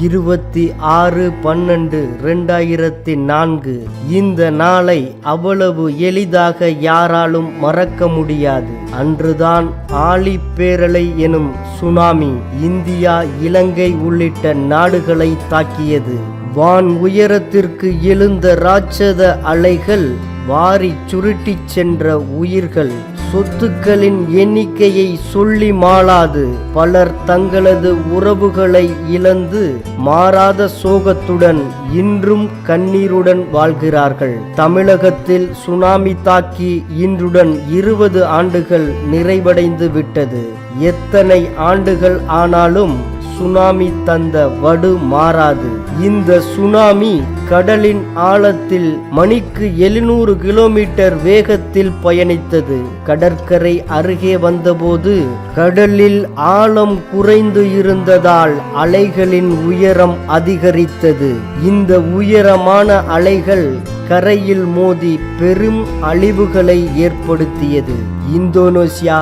இருபத்தி ஆறு பன்னெண்டு ரெண்டாயிரத்தி நான்கு. இந்த நாளை அவ்வளவு எளிதாக யாராலும் மறக்க முடியாது. அன்றுதான் ஆழிப்பேரலை எனும் சுனாமி இந்தியா இலங்கை உள்ளிட்ட நாடுகளை தாக்கியது. வான் உயரத்திற்கு எழுந்த ராட்சத அலைகள் வாரி சுருட்டிச் சென்ற உயிர்கள். சொத்துக்களின் எண்ணிக்கையை சொல்லி மாளாது. பலர் தங்களது உறவுகளை இழந்து மாறாத சோகத்துடன் இன்றும் கண்ணீருடன் வாழ்கிறார்கள். தமிழகத்தில் சுனாமி தாக்கி இன்றுடன் இருபது ஆண்டுகள் நிறைவடைந்து விட்டது எத்தனை ஆண்டுகள் ஆனாலும் சுனாமி தந்த வடு மாறாது. இந்த சுனாமி கடலின் ஆழத்தில் மணிக்கு எழுநூறு கிலோமீட்டர் வேகத்தில் பயணித்தது. கடற்கரை அருகே வந்தபோது கடலில் ஆழம் குறைந்து இருந்ததால் அலைகளின் உயரம் அதிகரித்தது. இந்த உயரமான அலைகள் கரையில் மோதி பெரும் அழிவுகளை ஏற்படுத்தியது. இந்தோனேசியா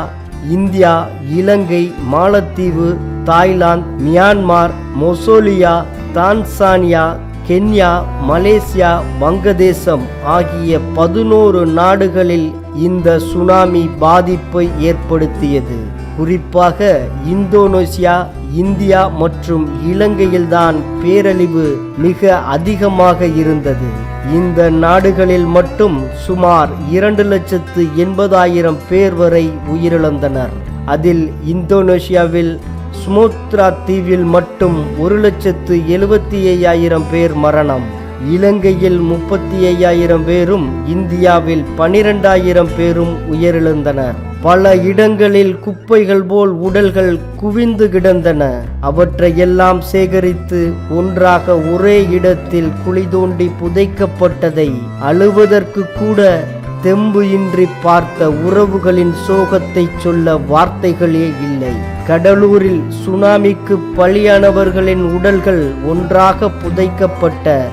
இந்தியா இலங்கை மாலத்தீவு தாய்லாந்து மியான்மார் மொசோலியா தான்சானியா கென்யா மலேசியா வங்கதேசம் ஆகிய பதினோரு நாடுகளில் இந்த சுனாமி பாதிப்பை ஏற்படுத்தியது. குறிப்பாக இந்தோனேசியா இந்தியா மற்றும் இலங்கையில்தான் பேரழிவு மிக அதிகமாக இருந்தது. இந்த நாடுகளில் மட்டும் சுமார் இரண்டு லட்சத்து எண்பதாயிரம் பேர் வரை உயிரிழந்தனர். அதில் இந்தோனேஷியாவில் சுமோத்ரா தீவில் மட்டும் ஒரு லட்சத்து எழுபத்தி ஐயாயிரம் பேர் மரணம். இலங்கையில் முப்பத்தி ஐயாயிரம் பேரும் இந்தியாவில் பனிரெண்டாயிரம் பேரும் உயிரிழந்தனர். பல இடங்களில் குப்பைகள் போல் உடல்கள் குவிந்து கிடந்தன. அவற்றையெல்லாம் சேகரித்து ஒன்றாக ஒரே இடத்தில் குழி தோண்டி புதைக்கப்பட்டதை அழுவதற்கு கூட தெம்பு இன்றி பார்த்த உறவுகளின் சோகத்தை சொல்ல வார்த்தைகளே இல்லை. கடலூரில் சுனாமிக்கு பலியானவர்களின் உடல்கள் ஒன்றாக புதைக்கப்பட்ட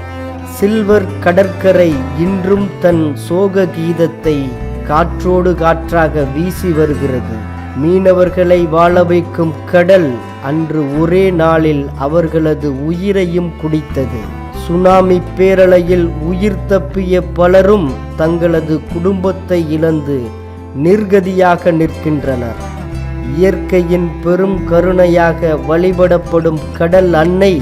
சில்வர் கடற்கரை இன்றும் தன் சோக கீதத்தை காற்றோடு காற்றாக வீசி வருகிறது. மீனவர்களை வாழ வைக்கும் கடல் அன்று ஒரே நாளில் அவர்களது உயிரையும் குடித்தது. சுனாமி பேரலையில் உயிர் தப்பிய பலரும் தங்களது குடும்பத்தை இழந்து நிர்கதியாக நிற்கின்றனர். இயற்கையின் பெரும் கருணையாக வழிபடப்படும் கடல் அன்னை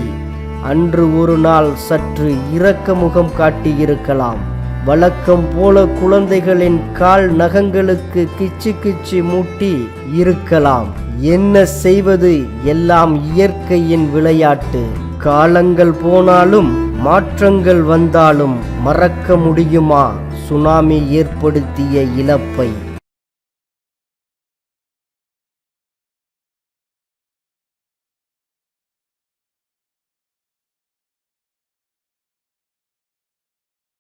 அன்று ஒரு நாள் சற்று இரக்க முகம் காட்டியிருக்கலாம். வழக்கம் போல குழந்தைகளின் கால் நகங்களுக்கு கிச்சு கிச்சு மூட்டி இருக்கலாம். என்ன செய்வது எல்லாம் இயற்கையின் விளையாட்டு. காலங்கள் போனாலும் மாற்றங்கள் வந்தாலும் மறக்க முடியுமா? சுனாமி ஏற்படுத்திய இழப்பை.